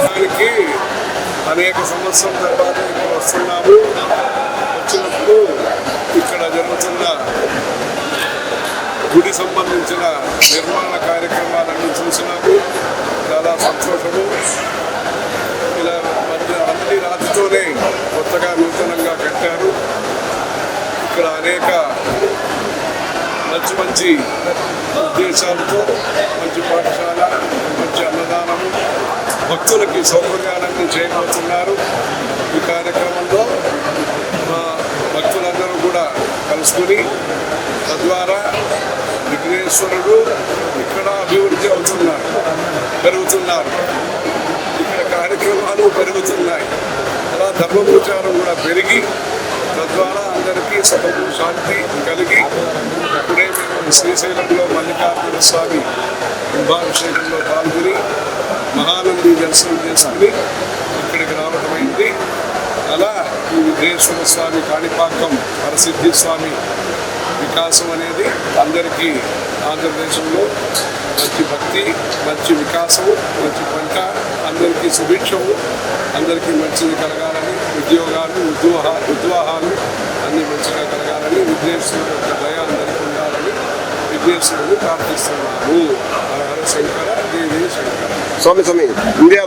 దానికి అనేక సంవత్సరం తర్వాత ఇక్కడ వస్తున్నాము వచ్చినప్పుడు గుడి సంబంధించిన నిర్మాణ కార్యక్రమాలన్నీ చూసినాము. చాలా సంతోషము. ఇలా మధ్య అన్ని రాతితోనే కొత్తగా నూతనంగా కట్టారు. ఇక్కడ అనేక మంచి మంచి ఉద్దేశాలతో మంచి పాఠశాల మంచి అన్నదానము భక్తులకి సౌకర్యాలన్నీ చేయబోతున్నారు ఈ కార్యక్రమంలో మా భక్తులందరూ కూడా కలుసుకుని తద్వారా విఘ్నేశ్వరుడు ఇక్కడ అభివృద్ధి అవుతున్నారు పెరుగుతున్నారు. ఇక్కడ కార్యక్రమాలు పెరుగుతున్నాయి. అలా ధర్మ ప్రచారం కూడా పెరిగి తద్వారా అందరికీ సభకు శాంతి కలిగి ఇప్పుడే మేము శ్రీశైలంలో మల్లికార్జున స్వామి కుంభాభిషేకంలో పాల్గొని మహానంది దర్శనం చేసుకుని ఇక్కడికి రావడమైంది అలా ఈ విఘ్నేశ్వర స్వామి కాణిపాకం వరసిద్ధి స్వామి వికాసం అనేది అందరికీ ఆంధ్రప్రదేశ్లో మంచి భక్తి మంచి వికాసం మంచి పంట అందరికీ సుభిక్షము అందరికీ మంచిది కలగాలని ఉద్యోగాలు ఉద్వాహ ఉద్వాహాలు అన్ని మంచిగా కలగాలని విద్యార్థుల యొక్క దయ అందరికీ ఉండాలని విఘ్నేశ్వరుడు ప్రార్థిస్తున్నాము. హర శంకర దేవి శంకర. స్వామి స్వామి ఇండియా